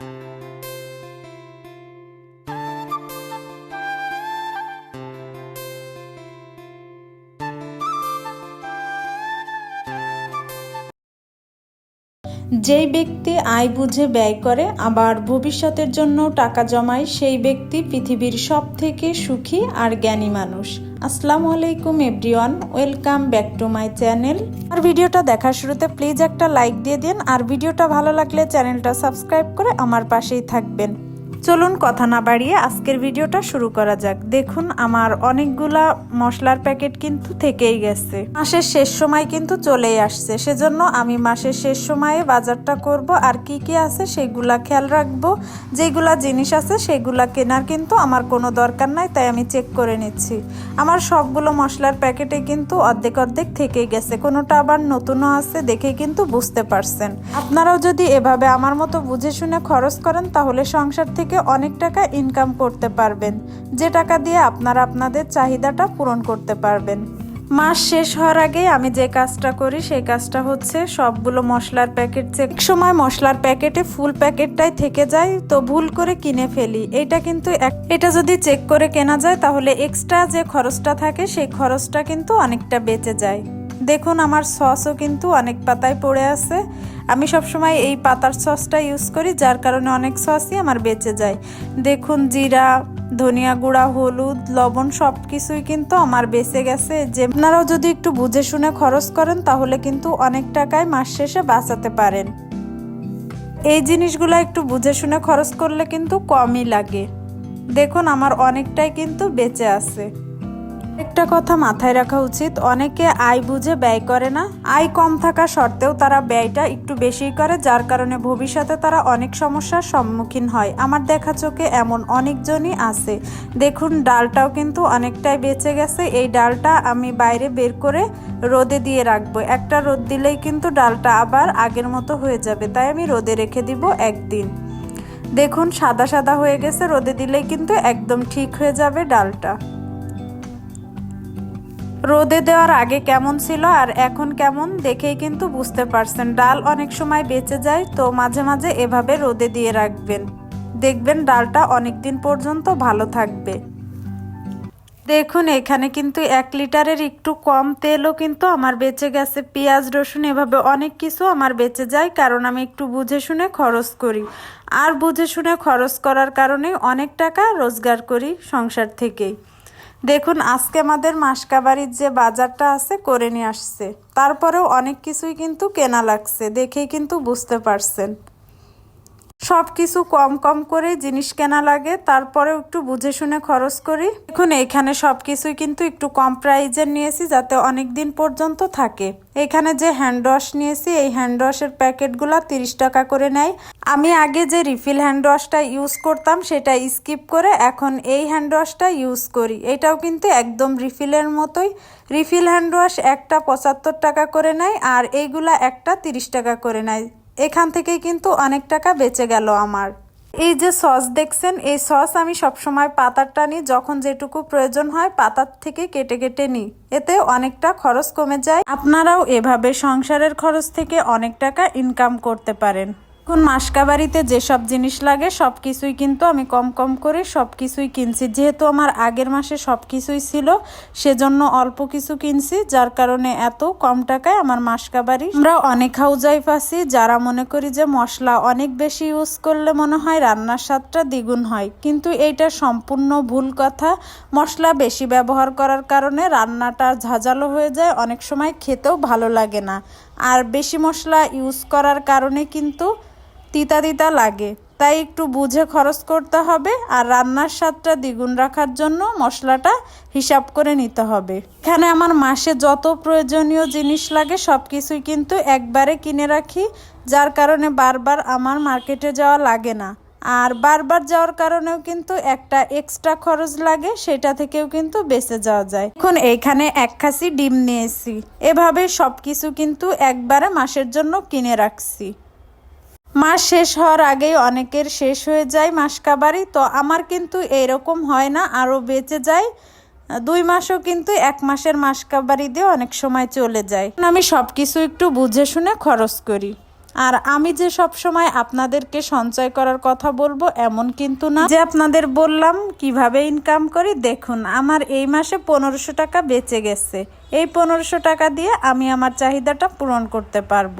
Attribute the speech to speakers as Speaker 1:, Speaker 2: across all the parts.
Speaker 1: you যেই ব্যক্তি আয় বুঝে ব্যয় করে, আবার ভবিষ্যতের জন্য টাকা জমায়, সেই ব্যক্তি পৃথিবীর সব থেকে সুখী আর জ্ঞানী মানুষ। আসসালামু আলাইকুম, everyone. Welcome back to my channel. আর ভিডিওটা দেখার শুরুতে প্লিজ একটা লাইক দিয়ে দিন। আর ভিডিওটা ভালো লাগলে চ্যানেলটা সাবস্ক্রাইব করে আমার পাশেই থাকবেন। চলুন কথা না বাড়িয়ে আজকের ভিডিওটা শুরু করা যাক। দেখুন, আমার অনেকগুলা মশলার প্যাকেট কিন্তু থেকেই গেছে। মাসের শেষ সময় কিন্তু চলেই আসছে। সেজন্য আমি মাসের শেষ সময়ে বাজারটা করব আর কি কি আছে সেগুলা খেয়াল রাখব। যেগুলা জিনিস আছে সেগুলা কেনার কিন্তু আমার কোনো দরকার নাই, তাই আমি চেক করে নিচ্ছি। আমার সবগুলো মশলার প্যাকেটে কিন্তু অর্ধেক অর্ধেক থেকেই গেছে। কোনোটা আবার নতুনও আছে দেখে কিন্তু বুঝতে পারছেন। আপনারাও যদি এভাবে আমার মতো বুঝে শুনে খরচ করেন, তাহলে সংসার থেকে অনেক টাকা ইনকাম করতে পারবেন। যে টাকা দিয়ে আপনারা আপনাদের চাহিদাটা পূরণ করতে পারবেন। মাস শেষ হওয়ার আগে আমি যে কাজটা করি, সেই কাজটা হচ্ছে সবগুলো মশলার প্যাকেট চেক সময় মশলার প্যাকেটে ফুল প্যাকেটটাই থেকে যায়, তো ভুল করে কিনে ফেলি। এটা কিন্তু এটা যদি চেক করে কেনা যায়, তাহলে এক্সট্রা যে খরচটা থাকে, সেই খরচটা কিন্তু অনেকটা বেঁচে যায়। দেখুন, আমার সসও কিন্তু অনেক পাতায় পড়ে আছে। আমি সবসময় এই পাতার সসটা ইউজ করি, যার কারণে অনেক সসই আমার বেঁচে যায়। দেখুন, জিরা, ধনিয়া গুঁড়া, হলুদ, লবণ সব কিছুই কিন্তু আমার বেঁচে গেছে। যে আপনারাও যদি একটু বুঝে শুনে খরচ করেন, তাহলে কিন্তু অনেক টাকায় মাস শেষে বাঁচাতে পারেন। এই জিনিসগুলো একটু বুঝে শুনে খরচ করলে কিন্তু কমই লাগে। দেখুন, আমার অনেকটাই কিন্তু বেঁচে আছে। একটা কথা মাথায় রাখা উচিত, অনেকে আয় বুঝে ব্যয় করে না। আয় কম থাকা সত্ত্বেও তারা ব্যয়টা একটু বেশি করে, যার কারণে ভবিষ্যতে তারা অনেক সমস্যার সম্মুখীন হয়। আমার দেখা চোখে এমন অনেকজনই আছে। দেখুন, ডালটাও কিন্তু অনেকটাই বেঁচে গেছে। এই ডালটা আমি বাইরে বের করে রোদে দিয়ে রাখব। একটা রোদ দিলেই কিন্তু ডালটা আবার আগের মতো হয়ে যাবে। তাই আমি রোদে রেখে দিব একদিন। দেখুন, সাদা সাদা হয়ে গেছে, রোদে দিলেই কিন্তু একদম ঠিক হয়ে যাবে ডালটা। রোদে দেওয়ার আগে কেমন ছিল আর এখন কেমন, দেখেই কিন্তু বুঝতে পারছেন। ডাল অনেক সময় বেঁচে যায়, তো মাঝে মাঝে এভাবে রোদে দিয়ে রাখবেন। দেখবেন ডালটা অনেক দিন পর্যন্ত ভালো থাকবে। দেখুন, এখানে কিন্তু এক লিটারের একটু কম তেলও কিন্তু আমার বেঁচে গেছে। পেঁয়াজ, রসুন এভাবে অনেক কিছু আমার বেঁচে যায়, কারণ আমি একটু বুঝে শুনে খরচ করি। আর বুঝে শুনে খরচ করার কারণে অনেক টাকা রোজগার করি সংসার থেকেই। দেখুন, আজকে আমাদের মাসকাবাড়ির যে বাজারটা আছে, করে নিয়ে আসছে। তারপরেও অনেক কিছুই কিন্তু কেনা লাগছে, দেখেই কিন্তু বুঝতে পারছেন। সব কিছু কম কম করে জিনিস কেনা লাগে, তারপরেও একটু বুঝে শুনে খরচ করি। এখন এখানে সব কিছুই কিন্তু একটু কম প্রাইজের নিয়েছি যাতে অনেক দিন পর্যন্ত থাকে। এখানে যে হ্যান্ড ওয়াশ নিয়েছি, এই হ্যান্ড ওয়াশের প্যাকেটগুলো তিরিশ টাকা করে নেয়। আমি আগে যে রিফিল হ্যান্ড ওয়াশটা ইউজ করতাম, সেটা স্কিপ করে এখন এই হ্যান্ড ওয়াশটা ইউজ করি। এটাও কিন্তু একদম রিফিলের মতোই। রিফিল হ্যান্ড ওয়াশ একটা পঁচাত্তর টাকা করে নেয় আর এইগুলা একটা তিরিশ টাকা করে নেয়। এখান থেকে কিন্তু অনেক টাকা বেঁচে গেল আমার। এই যে সস দেখছেন, এই সস আমি সবসময় পাতারটা নিই যখন যেটুকু প্রয়োজন হয় পাতার থেকে কেটে কেটে নিই। এতে অনেকটা খরচ কমে যায়। আপনারাও এভাবে সংসারের খরচ থেকে অনেক টাকা ইনকাম করতে পারেন। এখন মাসকাবাড়িতে যেসব জিনিস লাগে সব কিছুই কিন্তু আমি কম কম করে সব কিছুই কিনছি। যেহেতু আমার আগের মাসে সব কিছুই ছিল, সেজন্য অল্প কিছু কিনছি, যার কারণে এত কম টাকায় আমার মাসকাবাড়ি আমরা অনেক হাউজাইফ আছি, যারা মনে করি যে মশলা অনেক বেশি ইউজ করলে মনে হয় রান্নার স্বাদটা দ্বিগুণ হয়। কিন্তু এইটা সম্পূর্ণ ভুল কথা। মশলা বেশি ব্যবহার করার কারণে রান্নাটা ঝাঁঝালো হয়ে যায়, অনেক সময় খেতেও ভালো লাগে না। আর বেশি মশলা ইউজ করার কারণে কিন্তু তিতা তিতা লাগে। তাই একটু বুঝে খরচ করতে হবে আর রান্নার স্বাদটা দ্বিগুণ রাখার জন্য মশলাটা হিসাব করে নিতে হবে। এখানে আমার মাসে যত প্রয়োজনীয় জিনিস লাগে সব কিছুই কিন্তু একবারে কিনে রাখি, যার কারণে বারবার আমার মার্কেটে যাওয়া লাগে না। আর বারবার যাওয়ার কারণেও কিন্তু একটা এক্সট্রা খরচ লাগে, সেটা থেকেও কিন্তু বেঁচে যাওয়া যায়। এখন এইখানে এক খাসি ডিম নিয়েছি। এভাবে সব কিছু কিন্তু একবারে মাসের জন্য কিনে রাখছি। মাস শেষ হওয়ার আগেই অনেকের শেষ হয়ে যায় মাসকাবারি তো আমার কিন্তু এরকম হয় না, আরও বেঁচে যায়। দুই মাসও কিন্তু এক মাসের মাসকাবারি দিয়ে অনেক সময় চলে যায়। আমি সব কিছু একটু বুঝে শুনে খরচ করি। আর আমি যে সব সময় আপনাদেরকে সঞ্চয় করার কথা বলব, এমন কিন্তু না। যে আপনাদের বললাম কীভাবে ইনকাম করি, দেখুন, আমার এই মাসে পনেরোশো টাকা বেঁচে গেছে। এই পনেরোশো টাকা দিয়ে আমি আমার চাহিদাটা পূরণ করতে পারব।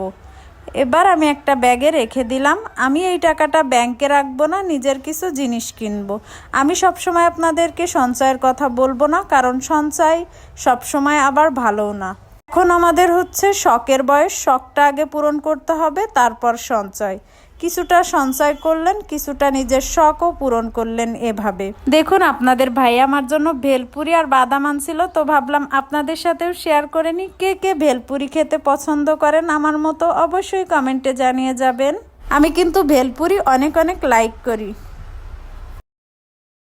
Speaker 1: এবার আমি একটা ব্যাগে রেখে দিলাম। আমি এই টাকাটা ব্যাংকে রাখব না, নিজের কিছু জিনিস কিনবো। আমি সবসময় আপনাদেরকে সঞ্চয়ের কথা বলব না, কারণ সঞ্চয় সবসময় আবার ভালোও না। এখন আমাদের হচ্ছে শখের বয়স, শখটা আগে পূরণ করতে হবে, তারপর সঞ্চয়। কিছুটা সঞ্চয় করলেন, কিছুটা নিজের শখও পূরণ করলেন এভাবে। দেখুন, আপনাদের ভাই আমার জন্য ভেলপুরি আর বাদাম আনছিল, তো ভাবলাম আপনাদের সাথেও শেয়ার করে নিই। কে কে ভেলপুরি খেতে পছন্দ করেন আমার মতো অবশ্যই কমেন্টে জানিয়ে যাবেন। আমি কিন্তু ভেলপুরি অনেক অনেক লাইক করি।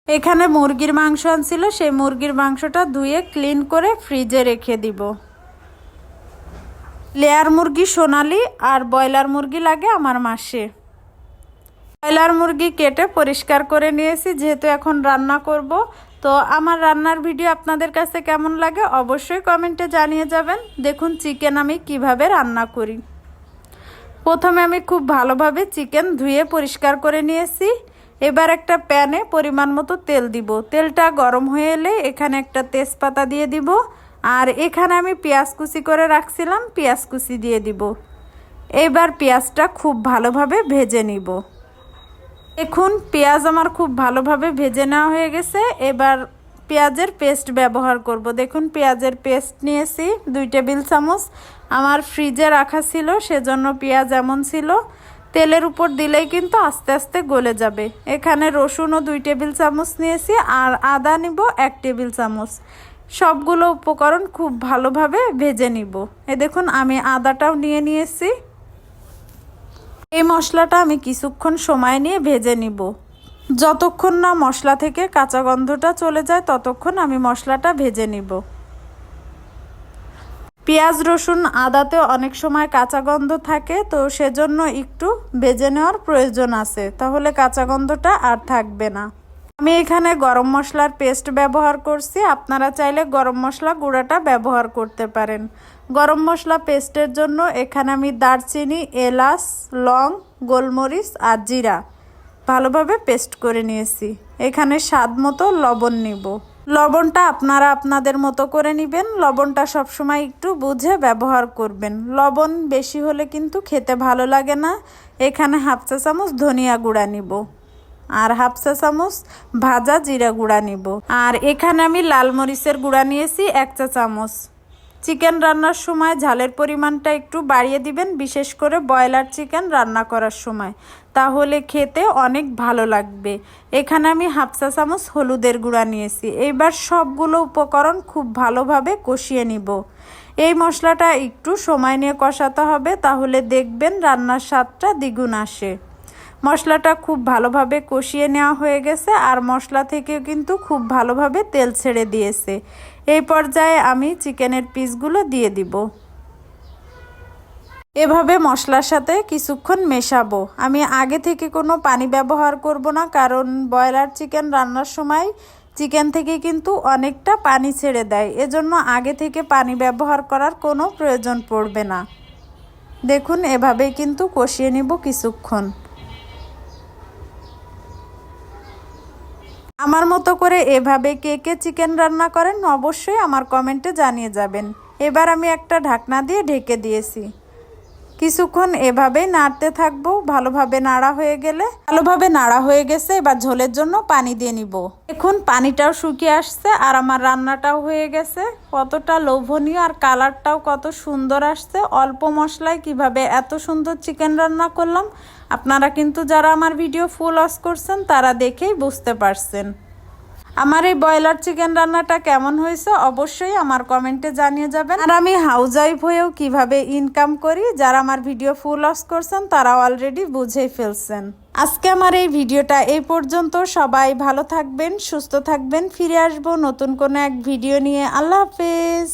Speaker 1: এখানে মুরগির মাংস আনছিল, সেই মুরগির মাংসটা ধুয়ে ক্লিন করে ফ্রিজে রেখে দিব। লেয়ার মুরগি সোনালি আর ব্রয়লার মুরগি লাগে আমার মাসে। ব্রয়লার মুরগি কেটে পরিষ্কার করে নিয়েছি, যেহেতু এখন রান্না করব। তো আমার রান্নার ভিডিও আপনাদের কাছে কেমন লাগে অবশ্যই কমেন্টে জানিয়ে যাবেন। দেখুন চিকেন আমি কীভাবে রান্না করি। প্রথমে আমি খুব ভালোভাবে চিকেন ধুয়ে পরিষ্কার করে নিয়েছি। এবার একটা প্যানে পরিমাণ মতো তেল দিব। তেলটা গরম হয়ে এলে এখানে একটা তেজপাতা দিয়ে দিব। আর এখানে আমি পেঁয়াজ কুচি করে রাখছিলাম, পেঁয়াজ কুচি দিয়ে দিব। এবার পেঁয়াজটা খুব ভালোভাবে ভেজে নিব। দেখুন, পেঁয়াজ আমার খুব ভালোভাবে ভেজে নেওয়া হয়ে গেছে। এবার পেঁয়াজের পেস্ট ব্যবহার করব। দেখুন, পেঁয়াজের পেস্ট নিয়েছি, দুই টেবিল চামচ। আমার ফ্রিজে রাখা ছিল, সেজন্য পেঁয়াজ এমন ছিল। তেলের উপর দিলেই কিন্তু আস্তে আস্তে গলে যাবে। এখানে রসুনও দুই টেবিল চামচ নিয়েছি, আর আদা নিব এক টেবিল চামচ। সবগুলো উপকরণ খুব ভালোভাবে ভেজে নিব। এ দেখুন, আমি আদাটাও নিয়ে নিয়েছি। এই মশলাটা আমি কিছুক্ষণ সময় নিয়ে ভেজে নিব। যতক্ষণ না মশলা থেকে কাঁচা গন্ধটা চলে যায়, ততক্ষণ আমি মশলাটা ভেজে নিব। পেঁয়াজ, রসুন আদাতে অনেক সময় কাঁচা গন্ধ থাকে, তো সেজন্য একটু ভেজে নেওয়ার প্রয়োজন আছে। তাহলে কাঁচা গন্ধটা আর থাকবে না। আমি এখানে গরম মশলার পেস্ট ব্যবহার করছি। আপনারা চাইলে গরম মশলা গুঁড়াটা ব্যবহার করতে পারেন। গরম মশলা পেস্টের জন্য এখানে আমি দারচিনি, এলাচ, লং, গোলমরিচ আর জিরা ভালোভাবে পেস্ট করে নিয়েছি। এখানে স্বাদ মতো লবণ নিব। লবণটা আপনারা আপনাদের মতো করে নেবেন। লবণটা সবসময় একটু বুঝে ব্যবহার করবেন। লবণ বেশি হলে কিন্তু খেতে ভালো লাগে না। এখানে হাফ চা চামচ ধনিয়া গুঁড়া নিব। আর হাফ চা চামচ ভাজা জিরা গুঁড়া নিব। আর এখানে আমি লাল মরিচের গুঁড়া নিয়েছি এক চা চামচ। চিকেন রান্নার সময় ঝালের পরিমাণটা একটু বাড়িয়ে দিবেন, বিশেষ করে ব্রয়লার চিকেন রান্না করার সময়। তাহলে খেতে অনেক ভালো লাগবে। এখানে আমি হাফ চা চামচ হলুদের গুঁড়া নিয়েছি। এইবার সবগুলো উপকরণ খুব ভালোভাবে কষিয়ে নিব। এই মশলাটা একটু সময় নিয়ে কষাতে হবে, তাহলে দেখবেন রান্নার স্বাদটা দ্বিগুণ আসে। মশলাটা খুব ভালোভাবে কষিয়ে নেওয়া হয়ে গেছে আর মশলা থেকেও কিন্তু খুব ভালোভাবে তেল ছেড়ে দিয়েছে। এই পর্যায়ে আমি চিকেনের পিসগুলো দিয়ে দিব। এভাবে মশলার সাথে কিছুক্ষণ মেশাবো। আমি আগে থেকে কোনো পানি ব্যবহার করব না কারণ ব্রয়লার চিকেন রান্নার সময় চিকেন থেকে কিন্তু অনেকটা পানি ছেড়ে দেয়। এজন্য আগে থেকে পানি ব্যবহার করার কোনো প্রয়োজন পড়বে না। দেখুন, এভাবেই কিন্তু কষিয়ে নিব কিছুক্ষণ। আমার মতো করে এভাবে কে কে চিকেন রান্না করেন অবশ্যই আমার কমেন্টে জানিয়ে যাবেন। এবার আমি একটা ঢাকনা দিয়ে ঢেকে দিয়েছি। কিছুক্ষণ এভাবেই নাড়তে থাকব। ভালোভাবে নাড়া হয়ে গেলে, ভালোভাবে নাড়া হয়ে গেছে, এবার ঝোলের জন্য পানি দিয়ে নিব। এখন পানিটাও শুকিয়ে আসছে আর আমার রান্নাটাও হয়ে গেছে। কতটা লোভনীয় আর কালারটাও কত সুন্দর আসছে। অল্প মশলায় কীভাবে এত সুন্দর চিকেন রান্না করলাম আপনারা কিন্তু যারা আমার ভিডিও ফুল ওয়াশ করছেন, তারা দেখেই বুঝতে পারছেন। আমার এই ব্রয়লার চিকেন রান্নাটা কেমন হয়েছে, অবশ্যই আমার কমেন্টে জানিয়ে যাবেন। আর আমি হাউস ওয়াইফ হয়েও কীভাবে ইনকাম করি, যারা আমার ভিডিও ফুল অস করছেন তারা অলরেডি বুঝেই ফেলছেন। আজকে আমার এই ভিডিওটা এই পর্যন্ত। সবাই ভালো থাকবেন, সুস্থ থাকবেন, ফিরে আসব নতুন কোনো এক ভিডিও নিয়ে। আল্লাহ হাফেজ।